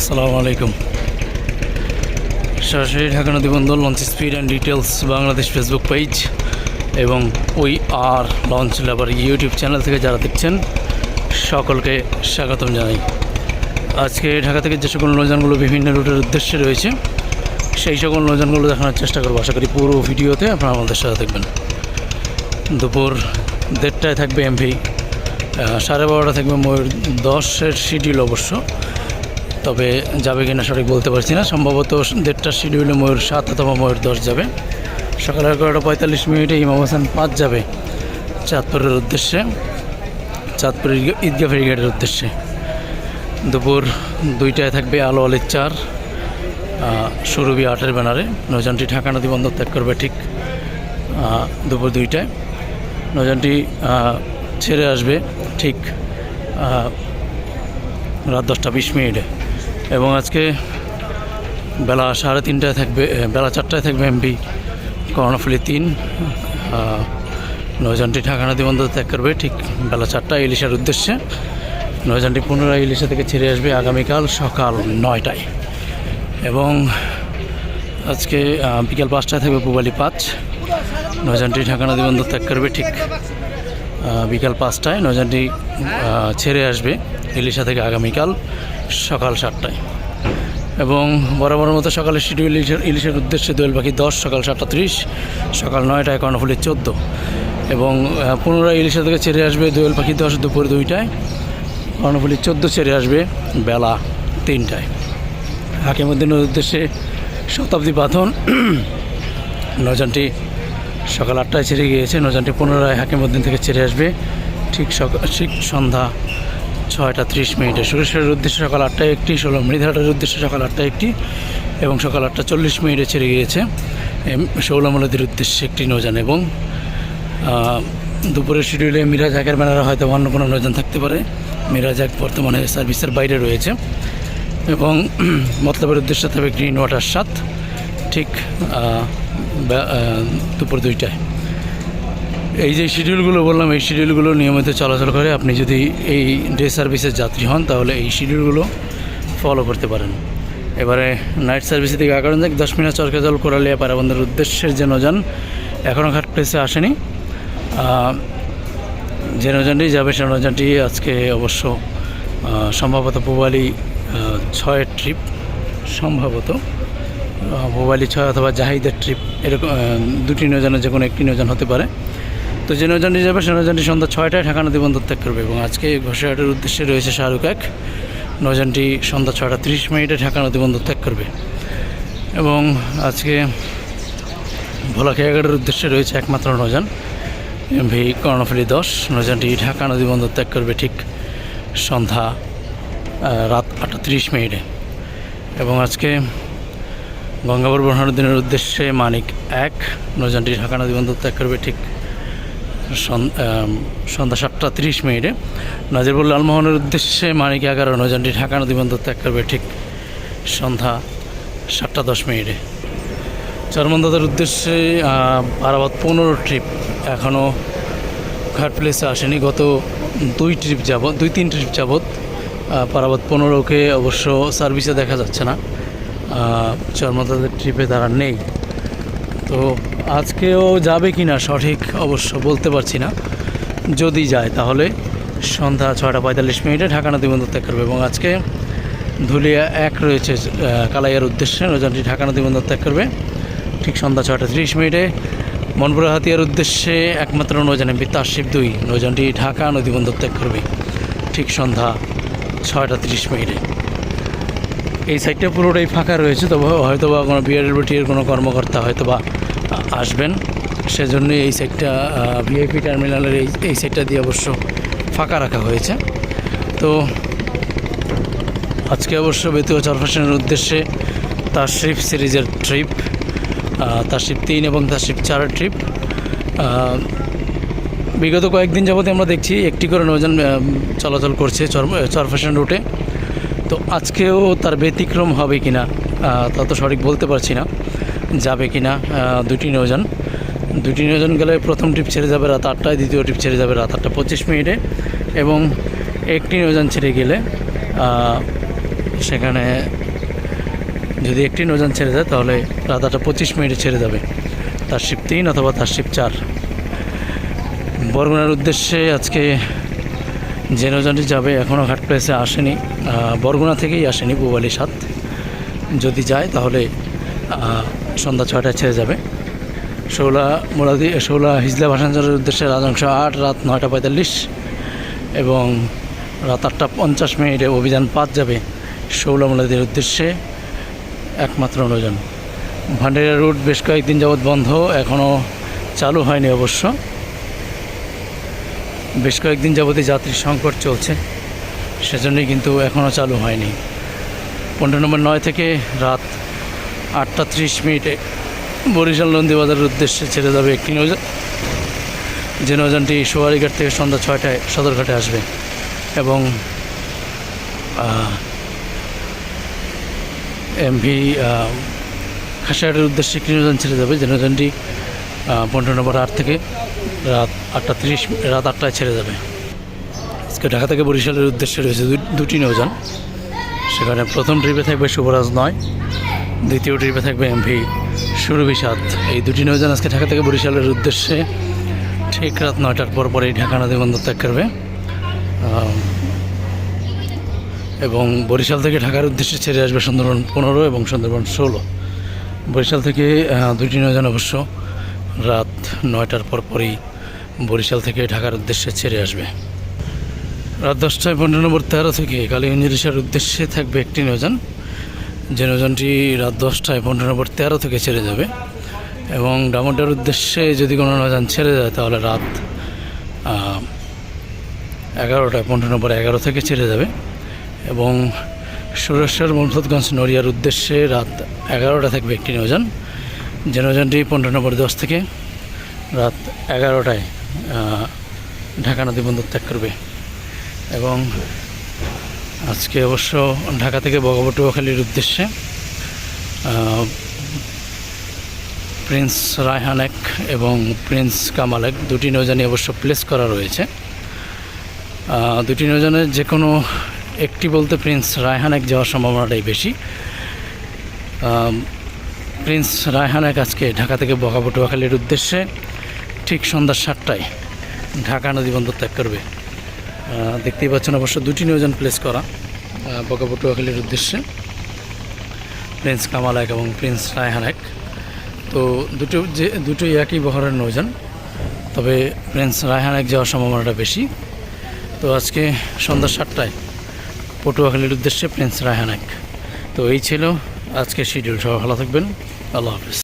আসসালামু আলাইকুম। সরাসরি ঢাকা নদী বন্দর launch speed and details Bangladesh Facebook page এবং ওই আর লঞ্চ লেবার ইউটিউব চ্যানেল থেকে যারা দেখছেন, সকলকে স্বাগতম জানাই। আজকে ঢাকা থেকে যে সকল নৌযানগুলো বিভিন্ন রুটের উদ্দেশ্যে রয়েছে, সেই সকল নৌযানগুলো দেখানোর চেষ্টা করব। আশা করি পুরো ভিডিওতে আপনারা আমাদের সাথে দেখবেন দুপুর দেড়টায় থাকবে এমভি সাড়ে বারোটা থাকবে ময়ূর দশের শিডিউল অবশ্য। তবে যাবে কিনা সঠিক বলতে পারছি না। সম্ভবত দেড়টার শিডিউলে ময়ূর সাত অথবা ময়ূর দশ যাবে। সকাল এগারোটা পঁয়তাল্লিশ মিনিটে ইমাম হাসান পাঁচ যাবে চাঁদপুরের উদ্দেশ্যে চাঁদপুর ঈদগা- ঈদগাহ ফেরিঘাটের উদ্দেশ্যে। দুপুর দুইটায় থাকবে আলো আলির চার সুরভি আটের ব্যানারে। নৌযানটি ঢাকা নদী বন্দর ত্যাগ করবে ঠিক দুপুর দুইটায়। নৌযানটি ছেড়ে আসবে ঠিক রাত দশটা বিশ মিনিটে। এবং আজকে বেলা সাড়ে তিনটায় থাকবে বেলা চারটায় থাকবে এমবি কর্ণফুলি তিন আহ, নৌযানটি ঢাকা নদী বন্দর ত্যাগ করবে ঠিক বেলা চারটায় ইলিশার উদ্দেশ্যে। নৌযানটি পুনরায় ইলিশা থেকে ছেড়ে আসবে আগামীকাল সকাল নয়টায়। এবং আজকে বিকাল পাঁচটায় থাকবে পুবালি পাঁচ। নৌযানটি ঢাকা নদী বন্দর ত্যাগ করবে ঠিক বিকাল পাঁচটায় নৌযানটি আহ, ছেড়ে আসবে ইলিশা থেকে আগামীকাল। সকাল সাতটায়। এবং বরাবর মতো সকালে শিডিউল ইলিশের ইলিশের উদ্দেশ্যে দোয়েল পাখি দশ, সকাল সাতটা ত্রিশ, সকাল নয়টায় কর্ণফুলি চোদ্দ। এবং পুনরায় ইলিশা থেকে ছেড়ে আসবে দোয়েল পাখি দশ দুপুর দুইটায়, কর্ণফুলি চোদ্দ ছেড়ে আসবে বেলা তিনটায়। হাকিমুদ্দিনের উদ্দেশ্যে শতাব্দী বাঁধন নৌযানটি সকাল আটটায় ছেড়ে গিয়েছে, নৌযানটি পুনরায় হাকিমুদ্দিন থেকে ছেড়ে আসবে ঠিক সকাল ঠিক সন্ধ্যা ছয়টা ত্রিশ মিনিটে। সুরেশ্বরের উদ্দেশ্যে সকাল আটটায় একটি, ষোলো মৃধাটের উদ্দেশ্যে সকাল আটটায় একটি এবং সকাল আটটা চল্লিশ মিনিটে ছেড়ে গিয়েছে শৌলামলদির উদ্দেশ্যে একটি নৌযান এবং দুপুরের শিডিউলে মিরাজ একের ব্যানারে হয়তো অন্য কোনো নৌযান থাকতে পারে। মিরাজ এক বর্তমানে সার্ভিসের বাইরে রয়েছে এবং মতলবের উদ্দেশ্যে থাকবে একটি নটার সাত, ঠিক দুপুর দুইটায়। এই যে শিডিউলগুলো বললাম, এই শিডিউলগুলো নিয়মিত চলাচল করে, আপনি যদি এই ডে সার্ভিসের যাত্রী হন, তাহলে এই শিডিউলগুলো ফলো করতে পারেন। এবারে নাইট সার্ভিসের দিকে আগানো যাক, দশ মিনিট চরকাজল কোরালিয়া পারাবন্ধের উদ্দেশ্যের যে নজান এখনও ঘাট প্লেসে আসেনি। যে নৌযানটি যাবে, সে নৌযানটি আজকে অবশ্য সম্ভবত পুবালি ছয়ের ট্রিপ সম্ভবত পুবালি ছয় অথবা জাহিদের ট্রিপ এরকম দুটি নৌযানের যে কোনো একটি নৌযান হতে পারে। তো যে নৌযানটি যাবে, সে নৌযানটি সন্ধ্যা ছয়টায় ঢাকা নদী বন্দর ত্যাগ করবে এবং আজকে ঘোষাহাটের উদ্দেশ্যে রয়েছে শাহরুখ এক। নৌযানটি সন্ধ্যা ছয়টা তিরিশ মিনিটে ঢাকা নদী বন্দর ত্যাগ করবে। এবং আজকে ভোলা খেয়াঘাটের উদ্দেশ্যে রয়েছে একমাত্র নৌযান ভি কর্ণফুলি দশ। নৌযানটি ঢাকা নদী বন্দর ত্যাগ করবে ঠিক সন্ধ্যা রাত আটটা তিরিশ মিনিটে। এবং আজকে গঙ্গাবর বর্ষণের উদ্দেশ্যে মানিক এক। নৌযানটি ঢাকা নদী বন্দর ত্যাগ করবে ঠিক সন্ধ্যা সাতটা তিরিশ মিনিটে। নাজিরপুর লালমোহনের উদ্দেশ্যে মানিক এগারো নৌযানটি ঢাকা নদী বন্দর ত্যাগ করবে ঠিক সন্ধ্যা সাতটা দশ মিনিটে। চরমন্দাদের উদ্দেশ্যে আহ, পারাবাদ পনেরো ট্রিপ এখনও ঘাট প্লেসে আসেনি। গত দুই ট্রিপ যাবৎ দুই তিন ট্রিপ যাবৎ পারাবাদ পনেরোকে অবশ্য সার্ভিসে দেখা যাচ্ছে না। চরমন্দাদের ট্রিপে তারা নেই। তো আজকেও যাবে কি না সঠিক অবশ্য বলতে পারছি না। যদি যায় তাহলে সন্ধ্যা ছয়টা পঁয়তাল্লিশ মিনিটে ঢাকা নদী বন্দর ত্যাগ করবে এবং আজকে ধুলিয়া এক রয়েছে কালাইয়ার উদ্দেশ্যে। নৌযানটি ঢাকা নদী বন্দর ত্যাগ করবে। ঠিক সন্ধ্যা ছয়টা তিরিশ মিনিটে মনপুরা হাতিয়ার উদ্দেশ্যে একমাত্র নৌযান এমপি দুই। নৌযানটি ঢাকা নদী বন্দর ত্যাগ করবে। ঠিক সন্ধ্যা ছয়টা তিরিশ মিনিটে। এই সাইডটা পুরোটাই ফাঁকা রয়েছে তবে হয়তো বা কোনো বিআরএলবিটির কোনো কর্মকর্তা হয়তো বা আসবেন। সেজন্য এই সাইডটা ভিআইপি টার্মিনালের এই এই সাইডটা দিয়ে অবশ্য ফাঁকা রাখা হয়েছে। তো আজকে অবশ্য বেতুয়া চরফাশনের উদ্দেশ্যে তাশরিফ সিরিজের ট্রিপ তাশরিফ তিন এবং তাশরিফ চার ট্রিপ। বিগত কয়েকদিন যাবতে আমরা দেখছি একটি করে আহ, চলাচল করছে চর চরফাশন রুটে। তো আজকেও তার ব্যতিক্রম হবে কি না তা তো সঠিক বলতে পারছি না, যাবে কি না দুটি নৌযান দুটি নৌযান গেলে প্রথম ট্রিপ ছেড়ে যাবে রাত আটটায়, দ্বিতীয় ট্রিপ ছেড়ে যাবে রাত আটটা পঁচিশ মিনিটে এবং একটি নৌযান ছেড়ে গেলে সেখানে যদি একটি নৌযান ছেড়ে যায় তাহলে রাত আটটা পঁচিশ মিনিটে ছেড়ে যাবে। তার শিপ তিন অথবা তার শিপ চার। বরগুনার উদ্দেশ্যে আজকে নৌযানটি যাবে এখনও ঘাট প্লেসে আসেনি। বরগুনা থেকেই আসেনি পুবালি সাত। যদি যায় তাহলে সন্ধ্যা ছয়টায় ছেড়ে যাবে। ষোলা মোরাদি ষোলা হিজলা ভাসাঞ্চলের উদ্দেশ্যে রাজংশ আট, রাত নয়টা পঁয়তাল্লিশ। এবং রাত আটটা পঞ্চাশ মিনিটে অভিযান পাঁচ যাবে ষোলা মোলাদির উদ্দেশ্যে। একমাত্র নৌযান ভান্ডারিয়া রুট বেশ কয়েকদিন যাবৎ বন্ধ এখনও চালু হয়নি অবশ্য। বেশ কয়েকদিন যাবতীয় যাত্রীর সংকট চলছে। সেজন্যই কিন্তু এখনও চালু হয়নি। পনেরো নম্বর নয় থেকে রাত আটটা ত্রিশ মিনিটে বরিশাল নন্দীবাজারের উদ্দেশ্যে ছেড়ে যাবে একটি নৌযান। যে নৌযানটি সোয়ারিঘাট থেকে সন্ধ্যা ছয়টায় সদরঘাটে আসবে এবং এমভি খাসিয়াটের উদ্দেশ্যে একটি নৌযান ছেড়ে যাবে। যে নৌযানটি আহ, পনেরো নম্বর আট থেকে রাত আটটা তিরিশ, রাত আটটায় ছেড়ে যাবে। আজকে ঢাকা থেকে বরিশালের উদ্দেশ্যে রয়েছে দুটি নৌযান। সেখানে প্রথম ট্রিপে থাকবে শুভরাজ নয়, দ্বিতীয় ট্রিপে থাকবে এমভি সুরভি সাত এই দুটি নৌযান আজকে ঢাকা থেকে বরিশালের উদ্দেশ্যে ঠিক রাত নয়টার পর পরেই ঢাকা নদী বন্দর ত্যাগ করবে। এবং বরিশাল থেকে ঢাকার উদ্দেশ্যে ছেড়ে আসবে সুন্দরবন পনেরো এবং সুন্দরবন ষোলো। বরিশাল থেকে দুটি নৌযান অবশ্য রাত নয়টার পর পরেই বরিশাল থেকে ঢাকার উদ্দেশ্যে ছেড়ে আসবে। রাত দশটায় পনেরো নম্বর তেরো থেকে কালীগঞ্জের উদ্দেশ্যে থাকবে একটি নৌযান যে নৌযানটি রাত দশটায় পনেরো নম্বর তেরো থেকে ছেড়ে যাবে এবং ডামোডার উদ্দেশ্যে যদি কোনো নৌযান ছেড়ে যায়, তাহলে রাত এগারোটায় পনেরো নম্বর এগারো থেকে ছেড়ে যাবে এবং সুরেশ্বর মনসুদগঞ্জ নড়িয়ার উদ্দেশ্যে রাত এগারোটা থাকবে একটি নৌযান যে নৌযানটি পনেরো নম্বর দশ থেকে রাত এগারোটায় ঢাকা নদী বন্দর ত্যাগ করবে। এবং আজকে অবশ্য ঢাকা থেকে বগবটুয়াখালীর উদ্দেশ্যে প্রিন্স রায়হানেক এবং প্রিন্স কামালেক দুটি নৌজানি অবশ্য প্লেস করা রয়েছে। দুটি নৌজানের যে কোনো একটি বলতে প্রিন্স রায়হানেক যাওয়ার সম্ভাবনাটাই বেশি। প্রিন্স রায়হানেক আজকে ঢাকা থেকে বকাবটুয়াখালীর উদ্দেশ্যে ঠিক সন্ধ্যা সাতটায় ঢাকা নদী বন্দর ত্যাগ করবে। দেখতেই পাচ্ছেন অবশ্য দুটি নৌযান প্লেস করা আহ, বকাবটুয়াখালীর উদ্দেশ্যে। প্রিন্স কামাল এক এবং প্রিন্স রায়হান এক। তো দুটো যে দুটোই একই বহরের নৌযান তবে প্রিন্স রায়হান এক যাওয়ার সম্ভাবনাটা বেশি। তো আজকে সন্ধ্যা সাতটায় পটুয়াখালীর উদ্দেশ্যে প্রিন্স রায়হান এক। তো এই ছিল আজকের শিডিউল সহ ভালো থাকবেন। আল্লাহ হাফিজ।